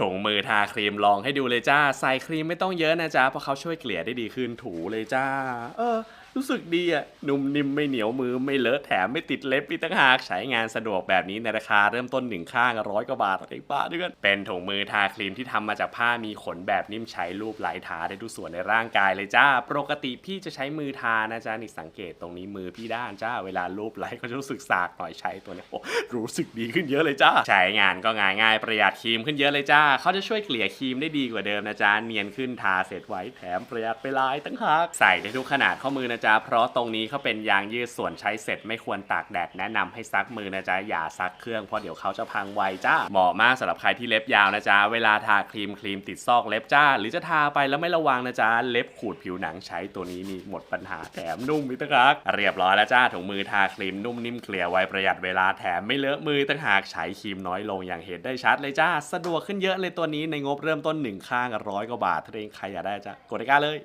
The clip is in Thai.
ถุงมือทาครีมลองให้ดูเลยจ้า ใส่ครีมไม่ต้องเยอะนะจ๊ะเพราะเขาช่วยเกลี่ยได้ดีขึ้นถูเลยจ้า เออ รู้สึกดีอะนุ่มนิ่มไม่เหนียวมือไม่เลอะแถมไม่ติดเล็บอีกต่างหากใช้งานสะดวกแบบนี้ในราคาเริ่มต้นหนึ่งข้างร้อยกว่าบาทเองป้าเดือนเป็นถุงมือทาครีมที่ทำมาจากผ้ามีขนแบบนิ่มใช้รูปไหลทาได้ทุกส่วนในร่างกายเลยจ้า ปกติพี่จะใช้มือทานะจ๊ะนี่สังเกตตรงนี้มือพี่ด้านจ้า เวลารูปไหลก็จะรู้สึกสากหน่อยใช้ตัวนี้โอ้รู้สึกดีขึ้นเยอะเลยจ้า ใช้งานก็ง่ายง่ายประหยัดครีมขึ้นเยอะเลยจ้าเขาจะช่วยเกลี่ยครีมได้ดีกว่าเดิมนะจ๊ะเนียนขึ้นทาเสร็จไว้แถมประหยัดไปลายตั้งหากใส่ได้ทุกขนาดข้อมือนะจ๊ะเพราะตรงนี้เขาเป็นยางยืดส่วนใช้เสร็จไม่ควรตากแดดแนะนำให้ซักมือนะจ๊ะ อย่าซักเครื่องเพราะเดี๋ยวเขาจะพังไวจ้า เหมาะมากสำหรับใครที่เล็บยาวนะจ๊ะ เวลาทาครีมครีมติดซอกเล็บจ้า หรือจะทาไปแล้วไม่ระวังนะจ๊ะ เล็บขูดผิวหนังใช้ตัวนี้นี่หมดปัญหาแถมนุ่มอีกต่างหากเรียบร้อยแล้วจ้าถุงมือทาครีมนุ่มนิ่มเคลียร์ไวประหยัดเวลาแถมไม่เลอะมือต่างหากใช้ครีมน้อยลงอย่างเห็นได้ชัดเลยจ้า สะดวกขึ้นเยอะเลยตัวนี้ในงบเริ่มต้นหนึ่งข้างร้อยกว่าบาทถ้าเองใครอยากได้จ้ากดได้ก้าเลย